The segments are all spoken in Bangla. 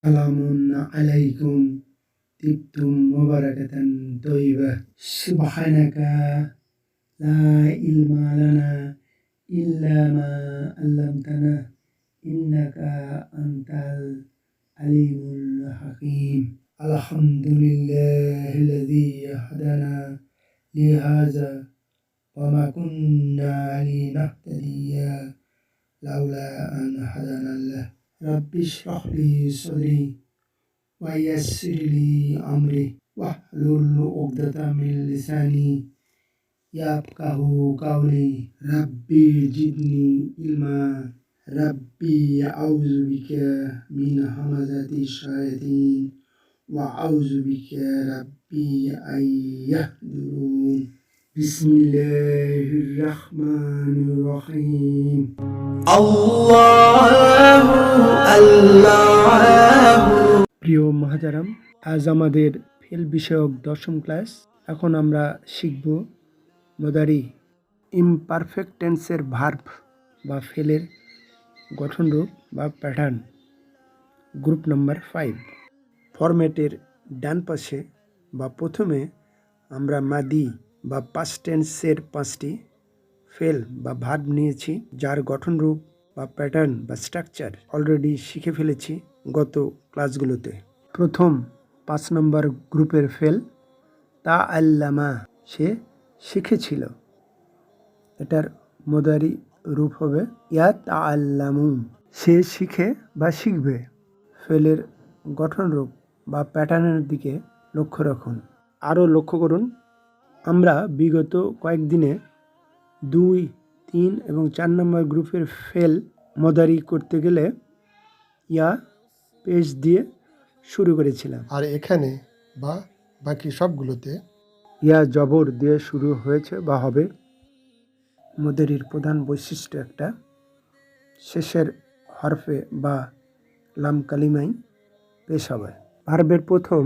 سلام عليكم. طبتم مباركة طيبة. سبحانك لا علم لنا إلا ما علمتنا. إنك أنت العليم الحكيم. الحمد لله الذي هدانا لهذا وما كنا لنهتدي لولا أن هدانا الله رب اشرح لي صدري ويسر لي أمري واحلل عقدة من لساني يفقه قولي ربي زدني علما ربي أعوذ بك من همزة الشياطين وأعوذ بك ربي أن يحضرون بسم الله الرحمن الرحيم الله الله প্রিয় মহাজারাম আজ আমাদের ফেল বিষয়ক দশম ক্লাস এখন আমরা শিখব মদারি ইমপারফেক্ট টেন্সের ভার্ব বা ফেলের গঠনরূপ বা প্যাটার্ন গ্রুপ নাম্বার ফাইভ ফরম্যাটের ডান পাশে বা প্রথমে আমরা মাদি বা পাস্ট টেন্সের পাঁচটি ফেল বা ভার্ব নিয়েছি, যার গঠনরূপ বা প্যাটার্ন বা স্ট্রাকচার অলরেডি শিখে ফেলেছি গত ক্লাসগুলোতে প্রথম পাঁচ নম্বর গ্রুপের ফেল তা আল্লামা সে শিখেছিল। এটার মদারি রূপ হবে, ইয়া তা আল্লামু, সে শিখে বা শিখবে। ফেলের গঠনরূপ বা প্যাটার্নের দিকে লক্ষ্য রাখুন। আরও লক্ষ্য করুন। আমরা বিগত কয়েকদিনে দুই তিন এবং চার নম্বর গ্রুপের ফেল মদারি করতে গেলে ইয়া পেজ দিয়ে শুরু করেছিলাম। আর এখানে বা বাকি সবগুলোতে ইয়া জবর দিয়ে শুরু হয়েছে বা হবে। মদারির প্রধান বৈশিষ্ট্য একটা শেষের হরফে বা লাম কালিমাই পেশ হবে। ভার্বের প্রথম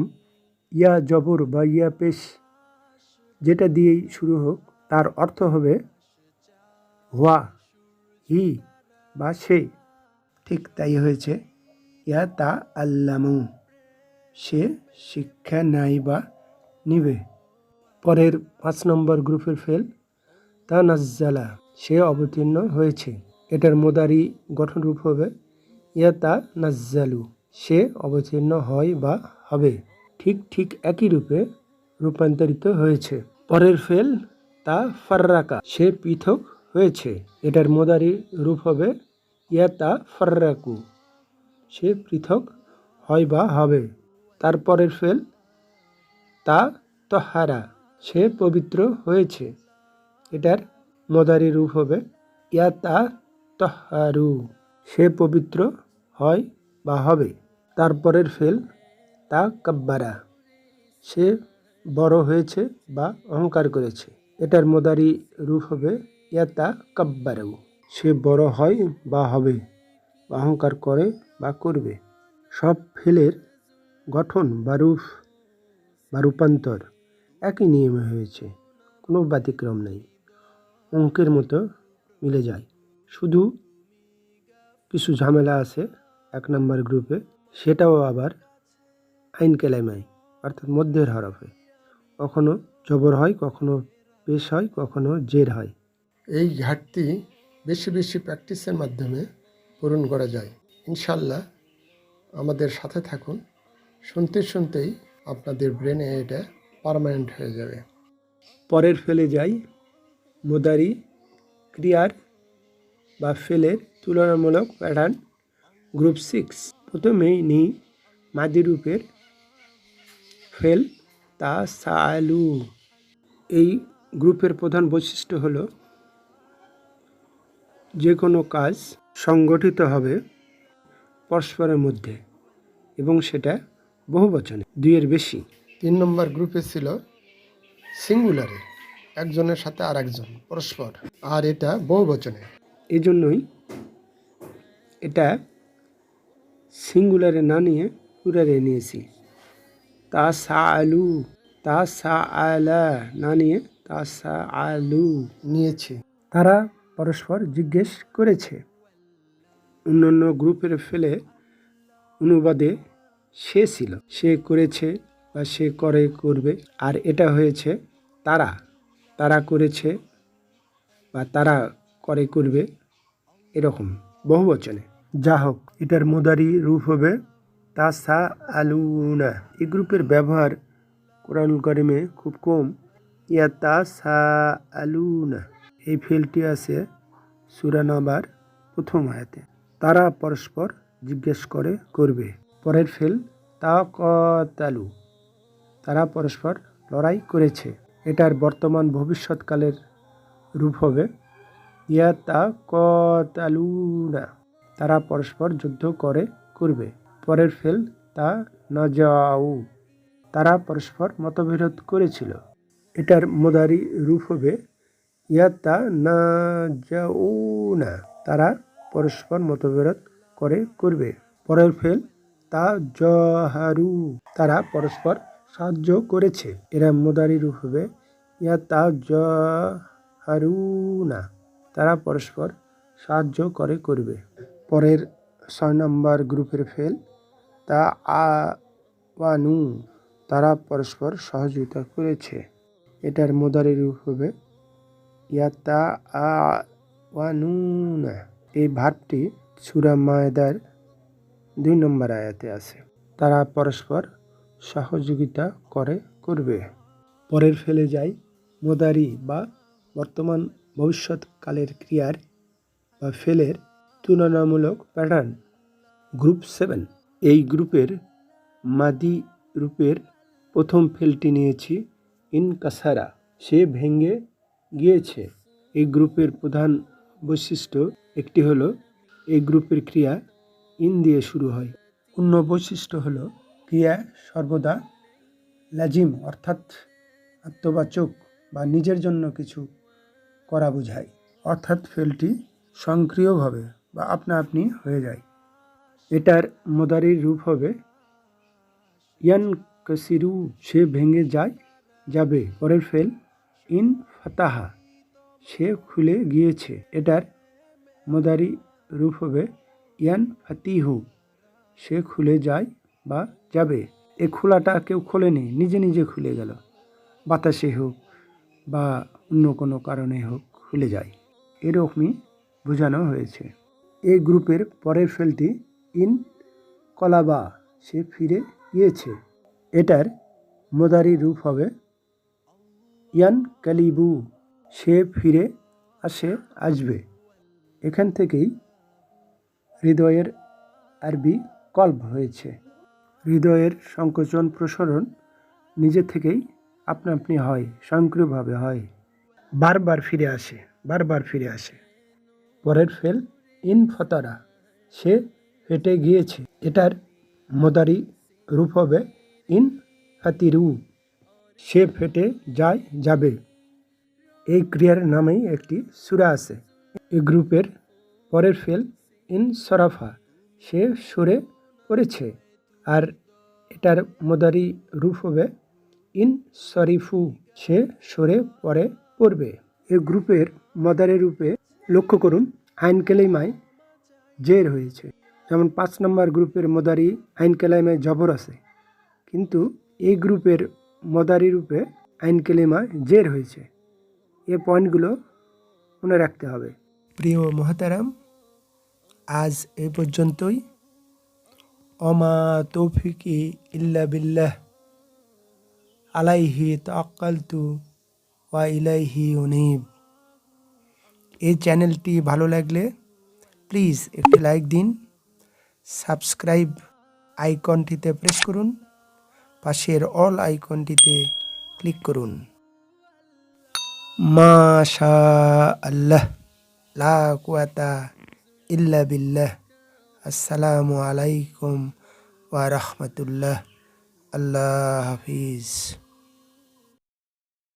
ইয়া জবর বা ইয়া পেশ যেটা দিয়েই শুরু হোক, তার অর্থ হবে হুয়া হি বা সে। ঠিক তাই হয়েছে। ইয়া তা আল্লামু, সে শিক্ষা নাই বা নিবে। পরের পাঁচ নম্বর গ্রুপের ফেল, তা নাজ্জালা, সে অবতীর্ণ হয়েছে। এটার মোদারি গঠনরূপ হবে, ইয়া তা নাজ্জালু, সে অবতীর্ণ হয় বা হবে। ঠিক ঠিক একই রূপে রূপান্তরিত হয়েছে। পরের ফেল তা ফার্রাকা। সে পৃথক হয়েছে। এটার মোদারি রূপ হবে ইয়া তা ফার্রাকু। সে পৃথক হয় বা হবে। তারপরের ফেল তা তহারা। সে পবিত্র হয়েছে। এটার মদারি রূপ হবে ইয়া তা তহারু। সে পবিত্র হয় বা হবে। তারপরের ফেল তা কাব্বারা। সে বড় হয়েছে বা অহংকার করেছে। এটার মদারি রূপ হবে ইয়াতা কাব্বারু সে বড় হয় বা হবে, বা অহংকার করে বা করবে। সব ফেলের গঠন বা রূপ বা রূপান্তর একই নিয়মে হয়েছে, কোনো ব্যতিক্রম নেই। অঙ্কের মতো মিলে যায়। শুধু কিছু ঝামেলা আছে এক নম্বর গ্রুপে, সেটাও আবার আইন কেলাইমাই অর্থাৎ মধ্যের হরফে। কখনো জবর হয় কখনো পেশ হয় কখনো জের হয়। এই ঘাটতি বেশি বেশি প্র্যাকটিসের মাধ্যমে পূরণ করা যায়। ইনশাল্লাহ আমাদের সাথে থাকুন। শুনতে শুনতেই আপনাদের ব্রেনে এটা পারমানেন্ট হয়ে যাবে। পরের ফেলে যাই। মোদারি ক্রিয়ার বা ফেলের তুলনামূলক প্যাটার্ন গ্রুপ সিক্স প্রথমেই নিই মাদি রূপের ফেল। তা সালু এই গ্রুপের প্রধান বৈশিষ্ট্য হলো যে কোনো কাজ সংগঠিত হবে পরস্পরের মধ্যে এবং সেটা বহু বচনে দুইয়ের বেশি। তিন নম্বর গ্রুপে ছিল সিঙ্গুলারে একজনের সাথে আর একজন পরস্পর। আর এটা বহু বচনে এই জন্যই এটা সিঙ্গুলারে না নিয়ে প্লুরালে নিয়েছি। তা সা আলু তা সা আলা না নিয়ে তা সা আলু নিয়েছে। তারা পরস্পর জিজ্ঞেস করেছে। অন্যান্য গ্রুপের ফেলে অনুবাদে সে ছিল। সে করেছে বা সে করে করবে। আর এটা হয়েছে তারা। তারা করেছে বা তারা করে করবে এরকম বহু বচনে যা হোক এটার মোদারি রূপ হবে তা সা আলুনা এই গ্রুপের ব্যবহার কোরআনুল করিমে খুব কম। ইয়া তা সা আলুনা এই ফিলটি আছে সুরানাবার প্রথম আয়াতে। তারা পরস্পর জিজ্ঞেস করে, করবে। পরের ফেল তা কতালু তারা পরস্পর লড়াই করেছে। এটার বর্তমান ভবিষ্যৎকালের রূপ হবে, ইয়া তা কতালুনা তারা পরস্পর যুদ্ধ করে, করবে। পরের ফেল তা নজাউ। তারা পরস্পর মতবিরোধ করেছিল। এটার মোদারি রূপ হবে ইয়াতা না যাও না তারা পরস্পর মতবিরোধ করে করবে। পরের ফেল তা জহারু, তারা পরস্পর সাহায্য করেছে। এরা মোদারি রূপ হবে, ইয়া তা জহারু না তারা পরস্পর সাহায্য করে করবে। পরের ছয় নম্বর গ্রুপের ফেল তা আওয়ানু তারা পরস্পর সহযোগিতা করেছে। এটার মোদারি রূপ হবে, ইয়া তা ইয়াতা আওয়ানুনা এই ভাবটি সুরা মায়দার দুই নম্বর আয়াতে আছে। তারা পরস্পর সহযোগিতা করে, করবে। পরের ফেলে যাই মোদারি বা বর্তমান ভবিষ্যৎকালের ক্রিয়ার বা ফেলের তুলনামূলক প্যাটার্ন গ্রুপ সেভেন এই গ্রুপের মাদি রূপের প্রথম ফেলটি নিয়েছি, ইন কাসারা। সে ভেঙে গিয়েছে। এই গ্রুপের প্রধান বৈশিষ্ট্য একটি হলো, এই গ্রুপের ক্রিয়া ইন দিয়ে শুরু হয়। অন্য বৈশিষ্ট্য হলো, ক্রিয়া সর্বদা লাজিম, অর্থাৎ আত্মবাচক বা নিজের জন্য কিছু করা বোঝায়। অর্থাৎ ফেলটি সক্রিয়ভাবে বা আপনা আপনি হয়ে যায়। এটার মোদারির রূপ হবে। ইয়ান কসিরু, সে ভেঙে যায়, যাবে, পরের ফেল। ইন ফাতাহা, সে খুলে গিয়েছে। এটার মোদারি রূপ হবে, ইয়ান ফাতিহু, সে খুলে যায় বা যাবে। এ খোলাটা কেউ খোলেনি, নিজে নিজে খুলে গেল। বাতাসে হোক বা অন্য কোনো কারণে হোক, খুলে যায়। এরকমই বোঝানো হয়েছে। এই গ্রুপের পরের ফেলটি ইন কলাবা, সে ফিরে গিয়েছে। এটার মোদারি রূপ হবে ইয়ান কালিবু, সে ফিরে আসে, আসবে। এখান থেকেই হৃদয়ের আরবি কল্প হয়েছে। হৃদয়ের সংকোচন প্রসারণ নিজে থেকেই আপনা আপনি হয়, স্বয়ংক্রিয়ভাবে হয়। বারবার ফিরে আসে, বারবার ফিরে আসে। পরের ফেল, ইন ফতারা, সে ফেটে গিয়েছে। এটার মদারি রূপ হবে ইন ফাতিরু সে ফেটে যায়, যাবে। এই ক্রিয়ার নামেই একটি সুরা আছে। এই গ্রুপের পরের ফেল ইন সরাফা। সে সরে পড়েছে। আর এটার মদারি রূপ হবে ইন শরিফু। সে সরে পরে পড়বে। এ গ্রুপের মদারি রূপে লক্ষ্য করুন। আইন কেলেমায় জের হয়েছে। যেমন পাঁচ নম্বর গ্রুপের মদারি আইন কেলাইমায় জবর আছে। কিন্তু এই গ্রুপের মদারি রূপে আইন কেলেমায় জের হয়েছে। এ পয়েন্টগুলো মনে রাখতে হবে। প্রিয় মহাতারাম, আজ এ পর্যন্তই। অমা তৌফিকি ইল্লা বিল্লাহ। আলাইহি তাক্কালতু ওয়া ইলাইহি উনিব। এই চ্যানেলটি ভালো লাগলে প্লিজ একটি লাইক দিন। সাবস্ক্রাইব আইকনটিতে প্রেস করুন, পাশের অল আইকনটিতে ক্লিক করুন। মাশা আল্লাহ লা কুয়াতা ইল্লা বিল্লাহ। আসসালামু আলাইকুম ওয়া রাহমাতুল্লাহ। আল্লাহ হাফিজ।